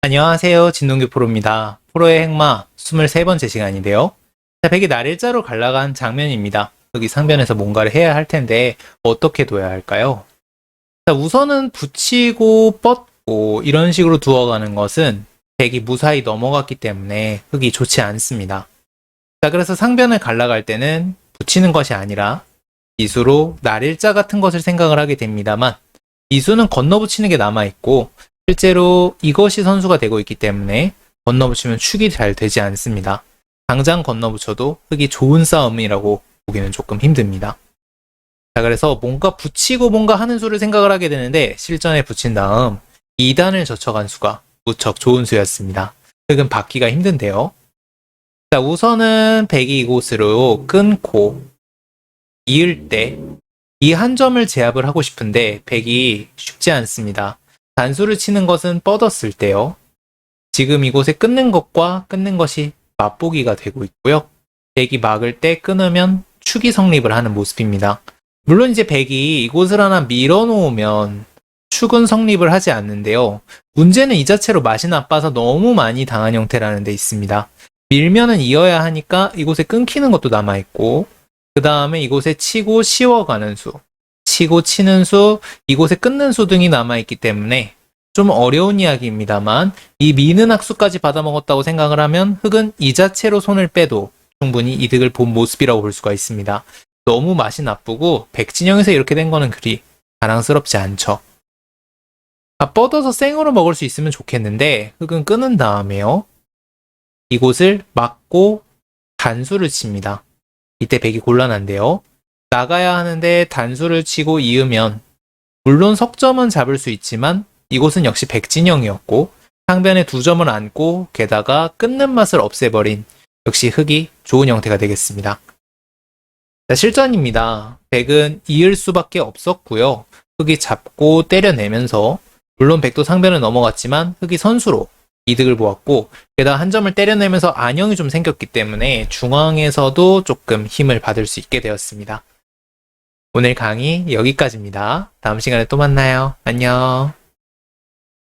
안녕하세요. 진동규 프로입니다. 프로의 행마 23번째 시간인데요. 자, 백이 날일자로 갈라간 장면입니다. 여기 상변에서 뭔가를 해야 할 텐데 어떻게 둬야 할까요? 자, 우선은 붙이고 뻗고 이런 식으로 두어가는 것은 백이 무사히 넘어갔기 때문에 흙이 좋지 않습니다. 자, 그래서 상변을 갈라갈 때는 붙이는 것이 아니라 이수로 날일자 같은 것을 생각을 하게 됩니다만 이수는 건너붙이는 게 남아있고 실제로 이것이 선수가 되고 있기 때문에 건너붙이면 축이 잘 되지 않습니다. 당장 건너붙여도 흙이 좋은 싸움이라고 보기는 조금 힘듭니다. 자, 그래서 뭔가 붙이고 뭔가 하는 수를 생각을 하게 되는데 실전에 붙인 다음 2단을 젖혀간 수가 무척 좋은 수였습니다. 흙은 받기가 힘든데요. 자, 우선은 백이 이곳으로 끊고 이을 때 이 한 점을 제압을 하고 싶은데 백이 쉽지 않습니다. 단수를 치는 것은 뻗었을 때요. 지금 이곳에 끊는 것과 끊는 것이 맛보기가 되고 있고요. 백이 막을 때 끊으면 축이 성립을 하는 모습입니다. 물론 이제 백이 이곳을 하나 밀어놓으면 축은 성립을 하지 않는데요. 문제는 이 자체로 맛이 나빠서 너무 많이 당한 형태라는 데 있습니다. 밀면은 이어야 하니까 이곳에 끊기는 것도 남아있고, 그 다음에 이곳에 치고 씌워가는 수, 치고 치는 수, 이곳에 끊는 수 등이 남아있기 때문에 좀 어려운 이야기입니다만 이 미는 학수까지 받아먹었다고 생각을 하면 흙은 이 자체로 손을 빼도 충분히 이득을 본 모습이라고 볼 수가 있습니다. 너무 맛이 나쁘고 백진영에서 이렇게 된 거는 그리 자랑스럽지 않죠. 아, 뻗어서 생으로 먹을 수 있으면 좋겠는데 흙은 끊은 다음에요. 이곳을 막고 단수를 칩니다. 이때 백이 곤란한데요. 나가야 하는데 단수를 치고 이으면 물론 석점은 잡을 수 있지만 이곳은 역시 백진영이었고 상변에 두 점을 안고 게다가 끊는 맛을 없애버린 역시 흙이 좋은 형태가 되겠습니다. 자, 실전입니다. 백은 이을 수밖에 없었고요. 흙이 잡고 때려내면서 물론 백도 상변을 넘어갔지만 흙이 선수로 이득을 보았고 게다가 한 점을 때려내면서 안형이 좀 생겼기 때문에 중앙에서도 조금 힘을 받을 수 있게 되었습니다. 오늘 강의 여기까지입니다. 다음 시간에 또 만나요. 안녕.